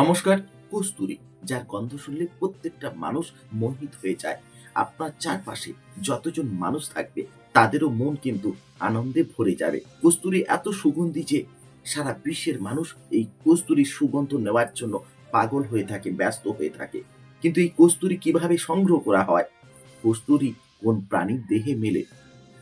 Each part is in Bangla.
নমস্কার, কস্তুরি, যার গন্ধ শুনলে প্রত্যেকটা মানুষ মোহিত হয়ে যায়। আপনার চারপাশে যতজন মানুষ থাকবে, তাদেরও মন কিন্তু আনন্দে ভরে যাবে। কস্তুরি এত সুগন্ধি যে সারা বিশ্বের মানুষ এই কস্তুরির সুগন্ধ নেওয়ার জন্য পাগল হয়ে থাকে, ব্যস্ত হয়ে থাকে। কিন্তু এই কস্তুরি কীভাবে সংগ্রহ করা হয়? কস্তুরি কোন প্রাণীর দেহে মেলে?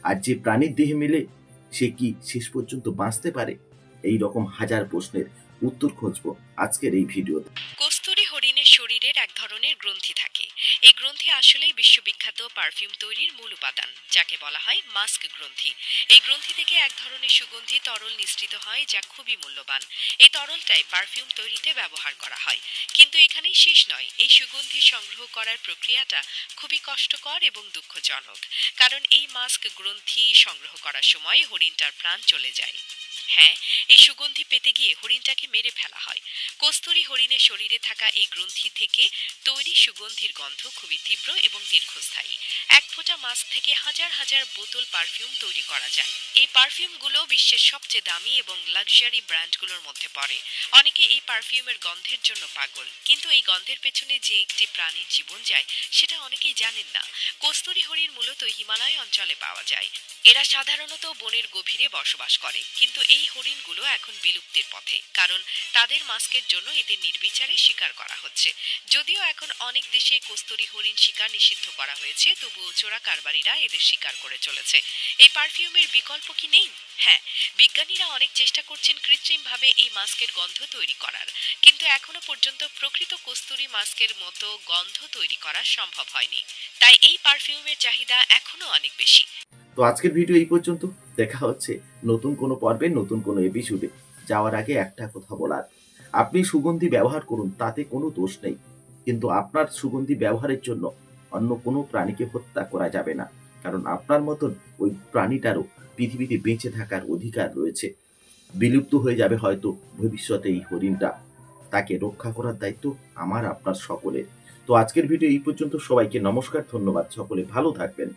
আর যে প্রাণীর দেহে মেলে, সে কি শেষ পর্যন্ত বাঁচতে পারে? এই রকম হাজার প্রশ্নের উত্তর খুঁজবো আজকের এই ভিডিওতে। কস্তুরী হরিণের শরীরের এক ধরনের গ্রন্থি থাকে। এই গ্রন্থি আসলেই বিশ্ববিখ্যাত পারফিউম তৈরির মূল উপাদান, যাকে বলা হয় মাস্ক গ্রন্থি। এই গ্রন্থি থেকে এক ধরনের সুগন্ধি তরল নিঃসৃত হয়, যা খুবই মূল্যবান। এই তরলটাই পারফিউম তৈরিতে ব্যবহার করা হয়। কিন্তু এখানেই শেষ নয়, এই সুগন্ধি সংগ্রহ করার প্রক্রিয়াটা খুবই কষ্টকর এবং দুঃখজনক। কারণ এই মাস্ক গ্রন্থি সংগ্রহ করার সময় হরিণটার প্রাণ চলে যায়। হ্যাঁ এই সুগন্ধি পেতে গিয়ে হরিণটাকে মেরে ফেলা হয়। কস্তুরী হরিণের শরীরে থাকা এই গ্রন্থি থেকে তৈরি সুগন্ধির গন্ধ খুবই তীব্র এবং দীর্ঘস্থায়ী। এক ফোঁটা মাস্ক থেকে হাজার হাজার বোতল পারফিউম তৈরি করা যায়। এই পারফিউমগুলো বিশ্বের সবচেয়ে দামি এবং লাক্সারি ব্র্যান্ডগুলোর মধ্যে পড়ে। অনেকে এই পারফিউমের গন্ধের জন্য পাগল। কিন্তু এই গন্ধের পেছনে যে একটি প্রাণীর জীবন যায়, সেটা অনেকেই জানেন না। কস্তুরী হরিণ মূলত হিমালয় অঞ্চলে পাওয়া যায়। এরা সাধারণত বনের গভীরে বসবাস করে। কিন্তু এই হরিণগুলো এখন বিলুপ্তির পথে, কারণ তাদের মাস্কের জন্য এদের নির্বিচারে শিকার করা হচ্ছে। যদিও এখন অনেক দেশে কস্তুরী হরিণ শিকার নিষিদ্ধ করা হয়েছে, তবুও চোরা কারবারিরা এদের শিকার করে চলেছে। এই পারফিউমের বিকল্প কি নেই? হ্যাঁ বিজ্ঞানীরা অনেক চেষ্টা করছেন কৃত্রিমভাবে এই মাস্কের গন্ধ তৈরি করার। কিন্তু এখনও পর্যন্ত প্রকৃত কস্তুরী মাস্কের মতো গন্ধ তৈরি করা সম্ভব হয়নি। তাই এই পারফিউমের চাহিদা এখনও অনেক বেশি। তো আজকের ভিডিও এই পর্যন্ত। দেখা হচ্ছে নতুন কোনো পর্বে, নতুন কোনো এপিসোডে যাওয়ার আগে একটা কথা বলার। আপনি সুগন্ধি ব্যবহার করুন, তাতে কোনো দোষ নেই। কিন্তু আপনার সুগন্ধি ব্যবহারের জন্য অন্য কোনো প্রাণীকে হত্যা করা যাবে না। কারণ আপনার মতন ওই প্রাণীটারও পৃথিবীতে বেঁচে থাকার অধিকার রয়েছে। বিলুপ্ত হয়ে যাবে হয়তো ভবিষ্যতে এই হরিণটা। তাকে রক্ষা করার দায়িত্ব আমার, আপনার সকলের। তো আজকের ভিডিও এই পর্যন্ত। সবাইকে নমস্কার, ধন্যবাদ। সকলে ভালো থাকবেন।